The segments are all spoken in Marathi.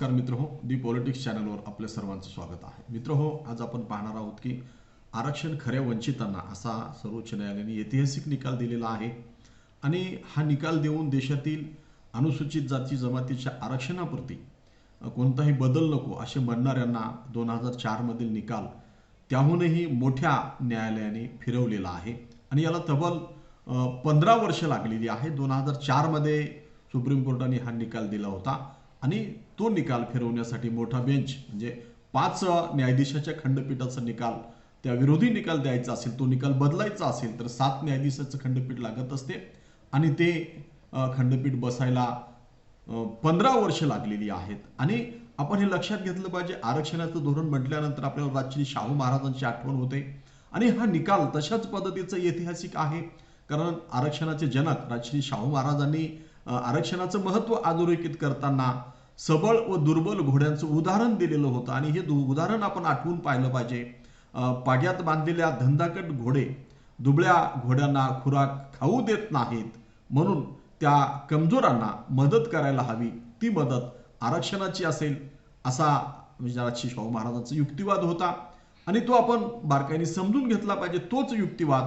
नमस्कार मित्र हो दी पॉलिटिक्स चॅनलवर आपल्या सर्वांचं स्वागत आहे. मित्र हो आज आपण पाहणार आहोत की आरक्षण खऱ्या वंचितांना असा सर्वोच्च न्यायालयाने ऐतिहासिक निकाल दिलेला आहे आणि हा निकाल देऊन देशातील अनुसूचित जाती जमातीच्या आरक्षणाप्रती कोणताही बदल नको असे म्हणणाऱ्यांना दोन हजार चारमधील निकाल त्याहूनही मोठ्या न्यायालयाने फिरवलेला आहे. आणि याला तब्बल पंधरा वर्ष लागलेली आहे. दोन हजार चारमध्ये सुप्रीम कोर्टाने हा निकाल दिला होता. आणि तो निकाल फिरवण्यासाठी मोठा बेंच म्हणजे पाच न्यायाधीशाच्या खंडपीठाचा निकाल त्या विरोधी निकाल द्यायचा असेल तो निकाल बदलायचा असेल तर सात न्यायाधीशाचं खंडपीठ लागत असते. आणि ते खंडपीठ बसायला पंधरा वर्ष लागलेली आहेत. आणि आपण हे लक्षात घेतलं पाहिजे आरक्षणाचं धोरण म्हटल्यानंतर आपल्याला राजश्री शाहू महाराजांची आठवण होते. आणि हा निकाल तशाच पद्धतीचा ऐतिहासिक आहे. कारण आरक्षणाचे जनक राजश्री शाहू महाराजांनी आरक्षणाचं महत्त्व अधोरेखित करताना सबळ व दुर्बल घोड्यांचं उदाहरण दिलेलं होतं. आणि हे दु- उदाहरण आपण आठवून पाहिलं पाहिजे. पाग्यात बांधलेल्या धंदाकट घोडे दुबळ्या घोड्यांना खुराक खाऊ देत नाहीत. म्हणून त्या कमजोरांना मदत करायला हवी. ती मदत आरक्षणाची असेल असा म्हणजे शाहू महाराजांचा युक्तिवाद होता. आणि तो आपण बारकाईने समजून घेतला पाहिजे. तोच युक्तिवाद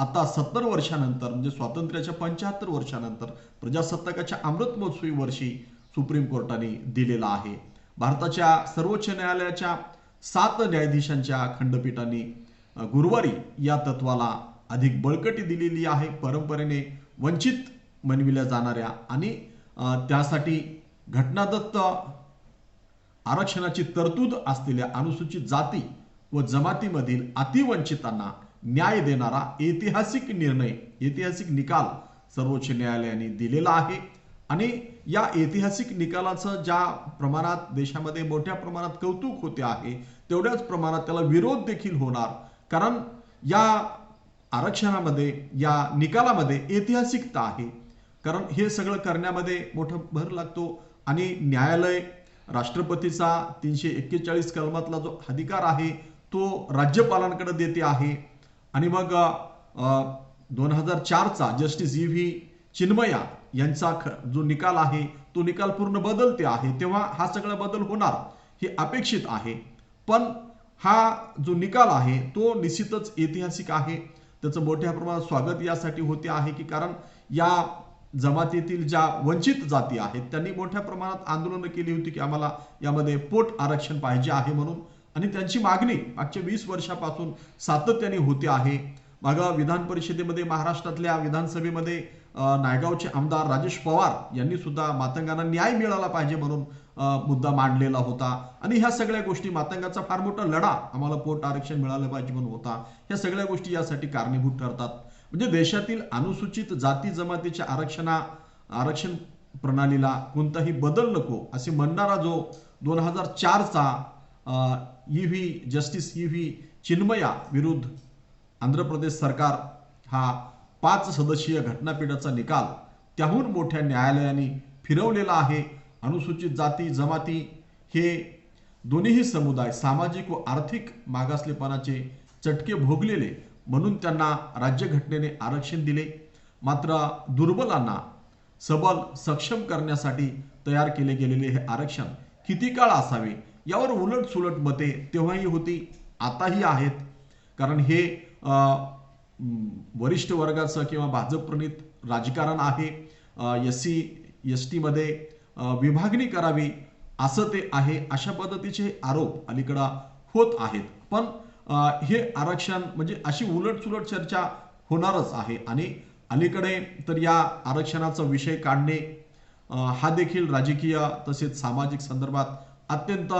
आता सत्तर वर्षानंतर म्हणजे स्वातंत्र्याच्या पंच्याहत्तर वर्षानंतर प्रजासत्ताकाच्या अमृत महोत्सवी वर्षी सुप्रीम कोर्टाने दिलेला आहे. भारताच्या सर्वोच्च न्यायालयाच्या सात न्यायाधीशांच्या खंडपीठाने गुरुवारी या तत्वाला अधिक बळकटी दिलेली आहे. परंपरेने वंचित मनविल्या जाणाऱ्या आणि त्यासाठी घटनादत्त आरक्षणाची तरतूद असलेल्या अनुसूचित जाती व जमातीमधील अतिवंचितांना न्याय देणारा ऐतिहासिक निर्णय ऐतिहासिक निकाल सर्वोच्च न्यायालयाने दिलेला आहे. आणि या ऐतिहासिक निकालाचं ज्या प्रमाणात देशामध्ये मोठ्या प्रमाणात कौतुक होते आहे तेवढ्याच प्रमाणात त्याला विरोध देखील होणार. कारण या आरक्षणामध्ये या निकालामध्ये ऐतिहासिकता आहे. कारण हे सगळं करण्यामध्ये मोठा भर लागतो. आणि न्यायालय राष्ट्रपतीचा तीनशे एक्केचाळीस कलमातला जो अधिकार आहे तो राज्यपालांकडे देते आहे. आणि मग दोन हजार चारचा जस्टिस ई व्ही चिन्मया यांचा ख- जो निकाल आहे तो निकाल पूर्ण बदलते आहे. तेव्हा हा सगळा बदल होणार हे अपेक्षित आहे. पण हा जो निकाल आहे तो निश्चितच ऐतिहासिक आहे. त्याचं मोठ्या प्रमाणात स्वागत यासाठी होते आहे की कारण या जमातीतील ज्या वंचित जाती आहेत त्यांनी मोठ्या प्रमाणात आंदोलनं केली होती की आम्हाला यामध्ये पोट आरक्षण पाहिजे आहे म्हणून आणि त्यांची मागणी मागच्या वीस वर्षापासून सातत्याने होते आहे. मागं विधान परिषदेमध्ये महाराष्ट्रातल्या विधानसभेमध्ये नायगावचे आमदार राजेश पवार यांनी सुद्धा मातंगांना न्याय मिळाला पाहिजे म्हणून मुद्दा मांडलेला होता. आणि ह्या सगळ्या गोष्टी मातंगाचा फार मोठा लढा आम्हाला पोट आरक्षण मिळालं पाहिजे म्हणून होता. ह्या सगळ्या गोष्टी यासाठी कारणीभूत ठरतात. म्हणजे देशातील अनुसूचित जाती जमातीच्या आरक्षणा आरक्षण प्रणालीला कोणताही बदल नको असे म्हणणारा जो दोन हजार चारचा E V justice E V Chinmaya विरुद्ध आंध्र प्रदेश सरकार हा पाच सदस्यीय घटनापीठाचा निकाल त्याहून मोठ्या न्यायालयाने फिरवलेला आहे अनुसूचित जाती जमाती हे दोन्हीही समुदाय सामाजिक व आर्थिक मागासलेपणाचे चटके भोगलेले म्हणून त्यांना राज्यघटनेने आरक्षण दिले मात्र दुर्बलांना सबल सक्षम करण्यासाठी तयार केले गेलेले हे आरक्षण किती काळ असावे यावर उलट सुलट मते तेव्हाही होती आताही आहेत. कारण हे वरिष्ठ वर्गाचं किंवा भाजप प्रणित राजकारण आहे. एस सी एस टीमध्ये विभागणी करावी असं ते आहे अशा पद्धतीचे आरोप अलीकडं होत आहेत. पण हे आरक्षण म्हणजे अशी उलटसुलट चर्चा होणारच आहे. आणि अलीकडे तर या आरक्षणाचा विषय काढणे हा देखील राजकीय तसेच सामाजिक संदर्भात अत्यंत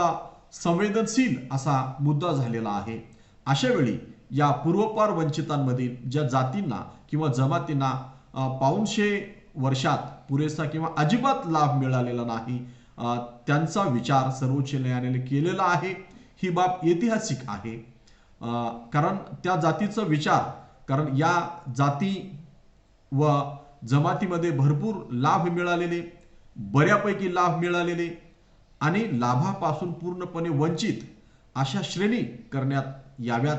संवेदनशील असा मुद्दा झालेला आहे. अशा वेळी या पूर्वपार वंचितांमधील ज्या जातींना किंवा जमातींना पाऊनशे पाऊणशे वर्षात पुरेसा किंवा अजिबात लाभ मिळालेला नाही त्यांचा विचार सर्वोच्च न्यायालयाने केलेला आहे. ही बाब ऐतिहासिक आहे. कारण त्या जातीचा विचार कारण या जाती व जमातीमध्ये भरपूर लाभ मिळालेले बऱ्यापैकी लाभ मिळालेले आणि लाभापासून पूर्णपणे वंचित अशा श्रेणी करण्यात याव्यात.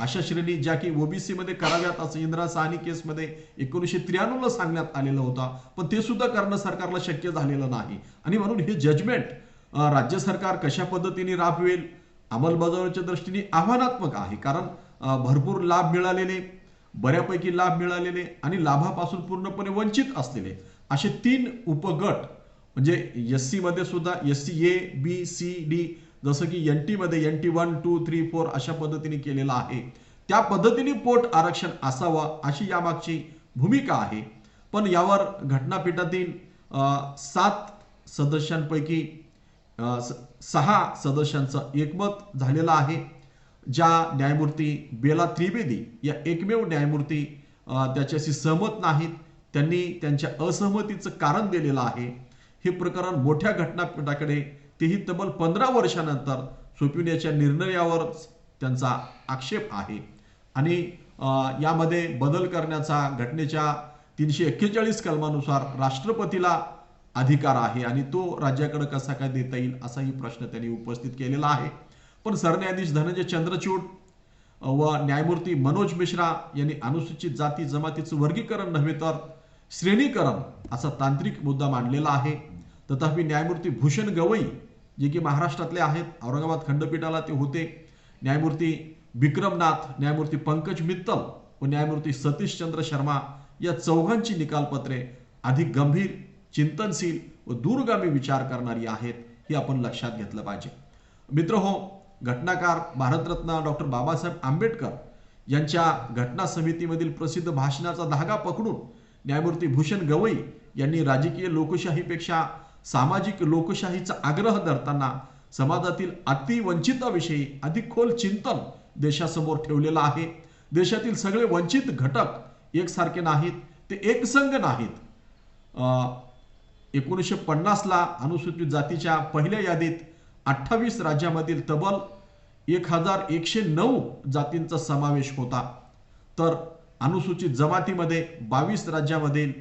अशा श्रेणी ज्या की ओबीसी मध्ये कराव्यात असं इंदिरा साहनी केसमध्ये एकोणीसशे त्र्याण्णवला सांगण्यात आलेला होता. पण ते सुद्धा करणं सरकारला शक्य झालेलं नाही. आणि म्हणून हे जजमेंट राज्य सरकार कशा पद्धतीने राबवेल अंमलबजावणीच्या दृष्टीने आव्हानात्मक आहे. कारण भरपूर लाभ मिळालेले बऱ्यापैकी लाभ मिळालेले आणि लाभापासून पूर्णपणे वंचित असलेले असे तीन उपगट म्हणजे एसमध्ये सुद्धा S C A B C D जसं की एन टी मध्ये N T one two three four अशा पद्धतीने केलेलं आहे. त्या पद्धतीने पोट आरक्षण असावं अशी यामागची भूमिका आहे. पण यावर घटनापीठातील सात सदस्यांपैकी स- सहा सदस्यांचं एकमत झालेलं आहे ज्या न्यायमूर्ती बेला त्रिवेदी या एकमेव न्यायमूर्ती त्याच्याशी सहमत नाहीत. त्यांनी त्यांच्या असहमतीचं कारण दिलेलं आहे. हे प्रकरण मोठ्या घटनापीठाकडे तेही तब्बल पंधरा वर्षानंतर सोपविण्याच्या निर्णयावरच त्यांचा आक्षेप आहे. आणि यामध्ये बदल करण्याचा घटनेच्या तीनशे एक्केचाळीस कलमानुसार राष्ट्रपतीला अधिकार आहे आणि तो राज्याकडे कसा काय देता येईल असाही प्रश्न त्यांनी उपस्थित केलेला आहे. पण सरन्यायाधीश धनंजय चंद्रचूड व न्यायमूर्ती मनोज मिश्रा यांनी अनुसूचित जाती जमातीचं वर्गीकरण नव्हे तर श्रेणीकरण असा तांत्रिक मुद्दा मांडलेला आहे. तथापि न्यायमूर्ती भूषण गवई जे की महाराष्ट्रातले आहेत औरंगाबाद खंडपीठाला ते होते. न्यायमूर्ती विक्रमनाथ न्यायमूर्ती पंकज मित्तल व न्यायमूर्ती सतीशचंद्र शर्मा या चौघांची निकालपत्रे अधिक गंभीर चिंतनशील व दूरगामी विचार करणारी आहेत हे आपण लक्षात घेतलं पाहिजे. मित्र हो घटनाकार भारतरत्न डॉक्टर बाबासाहेब आंबेडकर यांच्या घटना समितीमधील प्रसिद्ध भाषणाचा धागा पकडून न्यायमूर्ती भूषण गवई यांनी राजकीय लोकशाहीपेक्षा सामाजिक लोकशाहीचा आग्रह धरताना समाजातील अतिवंचिताविषयी अधिक खोल चिंतन देशासमोर ठेवलेलं आहे. देशातील सगळे वंचित घटक एकसारखे नाहीत ते एकसंघ नाहीत. एकोणीसशे पन्नासला अनुसूचित जातीच्या पहिल्या यादीत अठ्ठावीस राज्यामधील तब्बल एक हजार एकशे नऊ जातींचा समावेश होता. तर अनुसूचित जमातीमध्ये बावीस राज्यामधील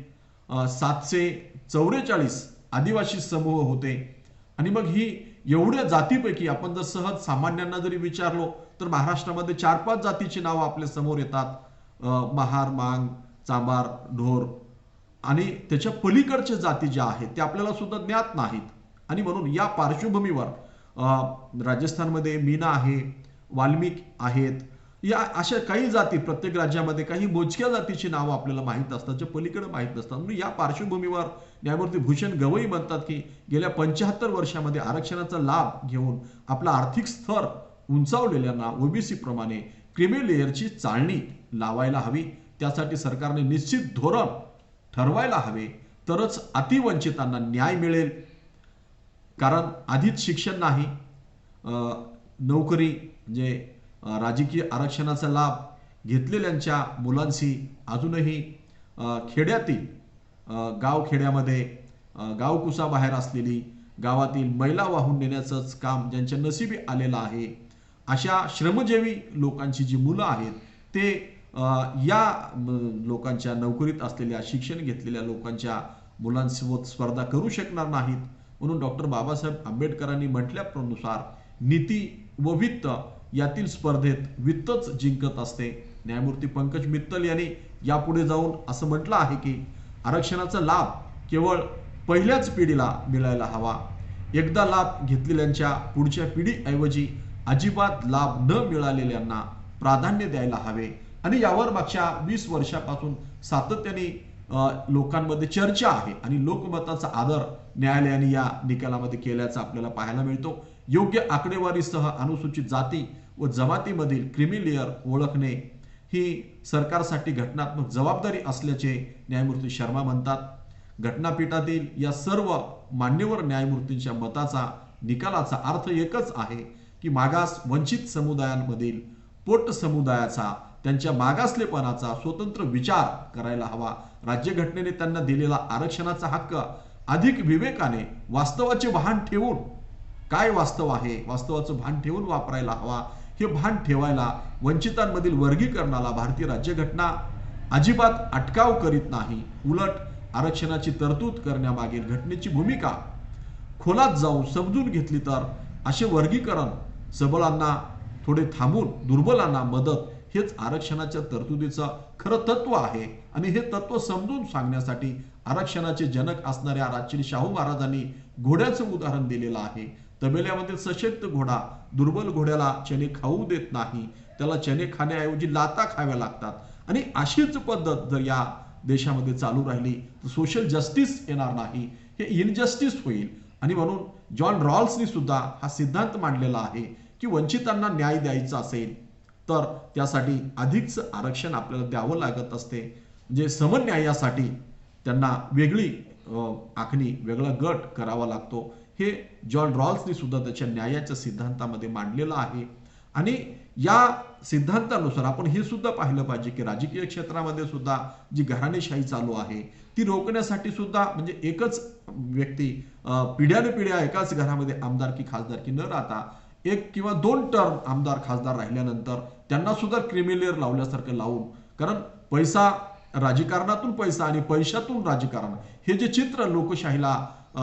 सातशे चौवेचाळीस आदिवासी समूह होते. आणि मग ही एवढ्या जातीपैकी आपण जर सहज सामान्यांना जरी विचारलो तर महाराष्ट्रामध्ये चार पाच जातीची नावं आपल्यासमोर येतात. महार मांग चांबार ढोर. आणि त्याच्या पलीकडच्या जाती ज्या आहेत त्या आपल्याला सुद्धा ज्ञात नाहीत. आणि म्हणून या पार्श्वभूमीवर राजस्थानमध्ये मीना आहे वाल्मिक आहेत या अशा काही जाती प्रत्येक राज्यामध्ये काही मोजक्या जातीची नावं आपल्याला माहीत असतात जे पलीकडे माहीत नसतात. म्हणून या पार्श्वभूमीवर न्यायमूर्ती भूषण गवई म्हणतात की गेल्या पंच्याहत्तर वर्षामध्ये आरक्षणाचा लाभ घेऊन आपला आर्थिक स्तर उंचावलेल्यांना ओबीसी प्रमाणे क्रिमी लेअरची चाळणी लावायला हवी. त्यासाठी सरकारने निश्चित धोरण ठरवायला हवे. तरच अतिवंचितांना न्याय मिळेल. कारण आधीच शिक्षण नाही. नोकरी म्हणजे राजकीय आरक्षणाचा लाभ घेतलेल्यांच्या मुलांशी अजूनही खेड्यातील गावखेड्यामध्ये गावकुसाबाहेर असलेली गावातील महिला वाहून नेण्याचंच काम ज्यांच्या नशिबी आलेलं आहे अशा श्रमजीवी लोकांची जी मुलं आहेत ते या लोकांच्या नोकरीत असलेल्या शिक्षण घेतलेल्या लोकांच्या मुलांसोबत स्पर्धा करू शकणार नाहीत. म्हणून डॉक्टर बाबासाहेब आंबेडकरांनी म्हटल्यानुसार नीती व वित्त यातील स्पर्धेत वित्तच जिंकत असते. न्यायमूर्ती पंकज मित्तल यांनी यापुढे जाऊन असं म्हटलं आहे की आरक्षणाचा लाभ केवळ पहिल्याच पिढीला मिळायला हवा. एकदा लाभ घेतलेल्यांच्या पुढच्या पिढीऐवजी अजिबात लाभ न मिळालेल्यांना प्राधान्य द्यायला हवे. आणि यावर मागच्या वीस वर्षापासून सातत्याने लोकांमध्ये चर्चा आहे आणि लोकमताचा आदर न्यायालयाने या निकालामध्ये केल्याचा आपल्याला पाहायला मिळतो. योग्य आकडेवारीसह अनुसूचित जाती व जमातीमधील क्रिमी लेअर ओळखणे ही सरकारसाठी घटनात्मक जबाबदारी असल्याचे न्यायमूर्ती शर्मा म्हणतात. घटनापीठातील या सर्व मान्यवर न्यायमूर्तींच्या मताचा निकालाचा अर्थ एकच आहे की मागास वंचित समुदायांमधील पोट समुदायाचा त्यांच्या मागासलेपणाचा स्वतंत्र विचार करायला हवा. राज्यघटनेने त्यांना दिलेला आरक्षणाचा हक्क अधिक विवेकाने वास्तवाचे भान ठेवून काय वास्तव आहे? वास्तवाचं भान ठेवून वापरायला हवा. हे भान ठेवायला वंचितांमधील वर्गीकरणाला भारतीय राज्यघटना अजिबात अटकाव करीत नाही. उलट आरक्षणाची तरतूद करण्यामागील घटनेची भूमिका खोलात जाऊन समजून घेतली तर असे वर्गीकरण सबलांना थोडे थांबून दुर्बलांना मदत हेच आरक्षणाच्या तरतुदीचं खरं तत्व आहे. आणि हे तत्व समजून सांगण्यासाठी आरक्षणाचे जनक असणाऱ्या राजश्री शाहू महाराजांनी घोड्याचं उदाहरण दिलेलं आहे. तबेल्यामध्ये सशक्त घोडा दुर्बल घोड्याला चणे खाऊ देत नाही. त्याला चणे खाण्याऐवजी लाता खाव्या लागतात. आणि अशीच पद्धत जर या देशामध्ये चालू राहिली तर सोशल जस्टिस येणार नाही. हे इनजस्टिस होईल. आणि म्हणून जॉन रॉल्सनी सुद्धा हा सिद्धांत मांडलेला आहे की वंचितांना न्याय द्यायचा असेल तर त्यासाठी अधिकचं आरक्षण आपल्याला द्यावं लागत असते. म्हणजे समन्यायासाठी त्यांना वेगळी आखणी वेगळा गट करावा लागतो. हे जॉन रॉल्सनी सुद्धा त्याच्या न्यायाच्या सिद्धांतामध्ये मांडलेलं आहे. आणि या सिद्धांतानुसार आपण हे सुद्धा पाहिलं पाहिजे की राजकीय क्षेत्रामध्ये सुद्धा जी घराणेशाही चालू आहे ती रोखण्यासाठी सुद्धा म्हणजे एकच व्यक्ती पिढ्याने पिढ्या एकाच घरामध्ये आमदारकी खासदारकी न राहता एक किंवा दोन टर्म आमदार खासदार राहिल्यानंतर त्यांना सुद्धा क्रिमिलेअर लावल्यासारखं लावून कारण पैसा राजकारणातून पैसा आणि पैशातून राजकारण. हे जे चित्र लोकशाहीला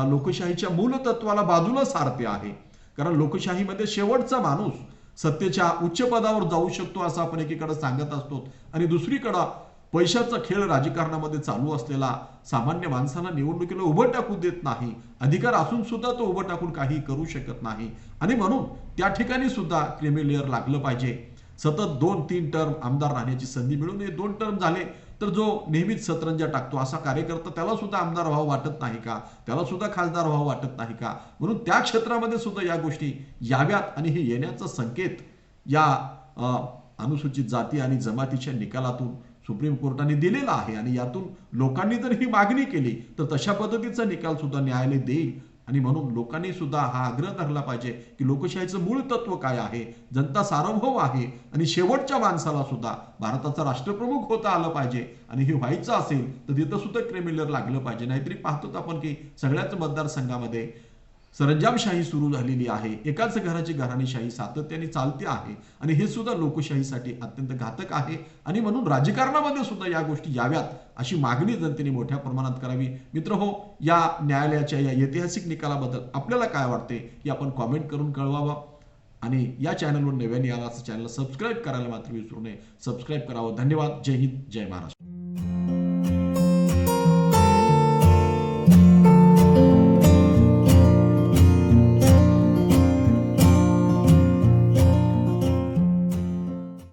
लोकशाहीच्या मूलतत्वाला बाजूला सारते आहे. कारण लोकशाहीमध्ये शेवटचा माणूस सत्तेच्या उच्च पदावर जाऊ शकतो असं आपण एकीकडे सांगत असतो. आणि दुसरीकडं पैशाचा खेळ राजकारणामध्ये चालू असलेला सामान्य माणसाला निवडणुकीला उभं टाकू देत नाही. अधिकार असून सुद्धा तो उभं टाकून काही करू शकत नाही. आणि म्हणून त्या ठिकाणी सुद्धा क्रिमिलेअर लागलं पाहिजे. सतत दोन तीन टर्म आमदार राहण्याची संधी मिळून हे दोन टर्म झाले. तर जो नेहमीच सतरंजा टाकतो असा कार्यकर्ता त्याला सुद्धा आमदार व्हावं वाटत नाही का? त्याला सुद्धा खासदार व्हावं वाटत नाही का? म्हणून त्या क्षेत्रामध्ये सुद्धा या गोष्टी याव्यात आणि हे येण्याचा संकेत या अनुसूचित जाती आणि जमातीच्या निकालातून सुप्रीम कोर्टाने दिलेला आहे. आणि यातून लोकांनी जर ही मागणी केली तर तशा पद्धतीचा निकाल सुद्धा न्यायालय देईल आणि म्हणून लोकांनी सुद्धा हा आग्रह धरला पाहिजे की लोकशाहीचं मूळ तत्व काय आहे? जनता सार्वभौम आहे आणि शेवटच्या माणसाला सुद्धा भारताचा राष्ट्रप्रमुख होता आलं पाहिजे. आणि हे व्हायचं असेल तर तिथं सुद्धा क्रिमिनल लागलं पाहिजे. नाहीतरी पाहतोच आपण की सगळ्याच मतदारसंघामध्ये सरंजामशाही सुरू झालेली आहे. एकाच घराची घराणीशाही सातत्याने चालते आहे आणि हे सुद्धा लोकशाहीसाठी अत्यंत घातक आहे आणि म्हणून राजकारणामध्ये सुद्धा या गोष्टी याव्यात अशी मागणी जनतेने मोठ्या प्रमाणात करावी. मित्र हो या न्यायालयाच्या या ऐतिहासिक निकालाबद्दल आपल्याला काय वाटते हे आपण कॉमेंट करून कळवावा. आणि या चॅनलवर नव्याने आला असं चॅनलला सबस्क्राईब करायला मात्र विसरू नये. सबस्क्राईब करावं. धन्यवाद. जय हिंद. जय महाराष्ट्र.